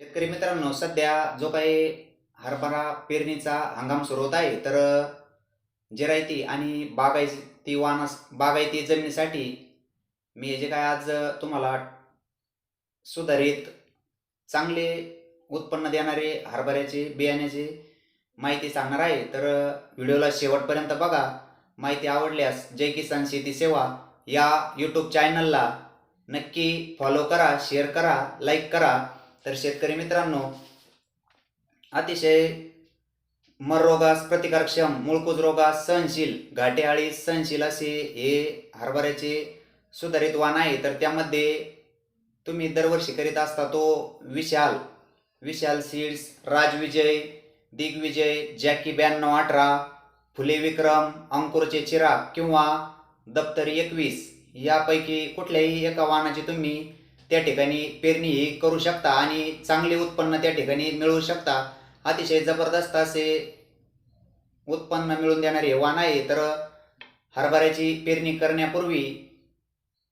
शेतकरी मित्रांनो सध्या जो काही हरभरा पेरणीचा हंगाम सुरू होत आहे तर जिरायती आणि बागायती वानस बागायती जमिनीसाठी मी जे काय आज तुम्हाला सुधारित चांगले उत्पन्न देणारे हरभऱ्याचे बियाण्याचे माहिती सांगणार आहे तर व्हिडिओला शेवटपर्यंत बघा. माहिती आवडल्यास जय किसान शेती सेवा या यूट्यूब चॅनलला नक्की फॉलो करा शेअर करा लाईक करा. तर शेतकरी मित्रांनो अतिशय मररोगास प्रतिकारक्षम मूळकुज रोगास सहनशील घाटेआळी सहनशील असे हे हरभऱ्याचे सुधारित वाण आहे. तर त्यामध्ये तुम्ही दरवर्षी करीत असता तो विशाल विशाल सीड्स राजविजय दिग्विजय जॅकी ब्याण्णव अठरा फुले विक्रम अंकुरचे चिराग किंवा दप्तरी एकवीस यापैकी कुठल्याही एका वाहनाची तुम्ही त्या ठिकाणी पेरणी ही करू शकता आणि चांगले उत्पन्न त्या ठिकाणी मिळवू शकता. अतिशय जबरदस्त असे उत्पन्न मिळवून देणारे वाण आहे. तर हरभऱ्याची पेरणी करण्यापूर्वी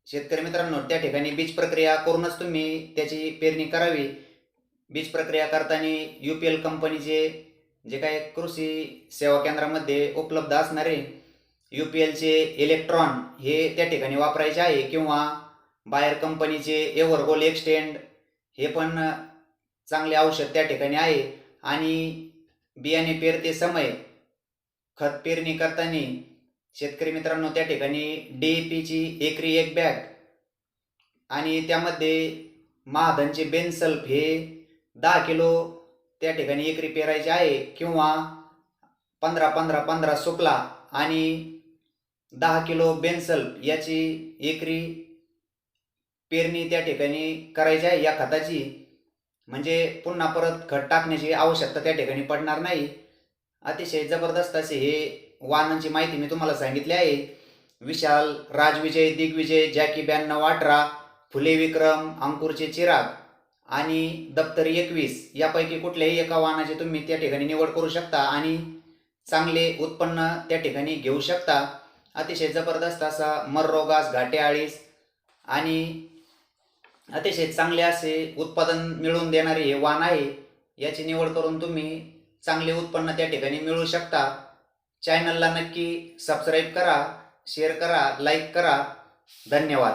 शेतकरी मित्रांनो त्या ठिकाणी बीज प्रक्रिया करूनच तुम्ही त्याची पेरणी करावी. बीज प्रक्रिया करताना यू पी एल कंपनीचे जे काही कृषी सेवा केंद्रामध्ये उपलब्ध असणारे यू पी एलचे इलेक्ट्रॉन हे त्या ठिकाणी वापरायचे आहे किंवा बायर कंपनीचे एव्हरगोल एक्सटेंड हे पण चांगले औषध त्या ठिकाणी आहे. आणि बियाणे पेरते समय खत पेरणी करताना शेतकरी मित्रांनो त्या ठिकाणी डी ए पीची एकरी एक बॅग आणि त्यामध्ये महाधनचे बेनसल्फ हे दहा किलो त्या ठिकाणी एकरी पेरायचे आहे किंवा पंधरा पंधरा पंधरा सुकला आणि दहा किलो बेनसल्फ याची एकरी पेरणी त्या ठिकाणी करायची आहे या खताची. म्हणजे पुन्हा परत खत टाकण्याची आवश्यकता त्या ठिकाणी पडणार नाही. अतिशय जबरदस्त असे हे वाहनांची माहिती मी तुम्हाला सांगितली आहे. विशाल राजविजय दिग्विजय जॅकी ब्याण्णव अठरा फुले विक्रम अंकुरचे चिराग आणि दप्तरी एकवीस यापैकी कुठल्याही एका वाहनाची तुम्ही त्या ठिकाणी निवड करू शकता आणि चांगले उत्पन्न त्या ठिकाणी घेऊ शकता. अतिशय जबरदस्त असा मर रोगास घाटे आळीस आणि अतिशय चांगले असे उत्पादन मिळवून देणारे हे वाण आहे. याची निवड करून तुम्ही चांगले उत्पन्न त्या ठिकाणी मिळवू शकता. चॅनलला नक्की सबस्क्राईब करा शेअर करा लाईक करा. धन्यवाद.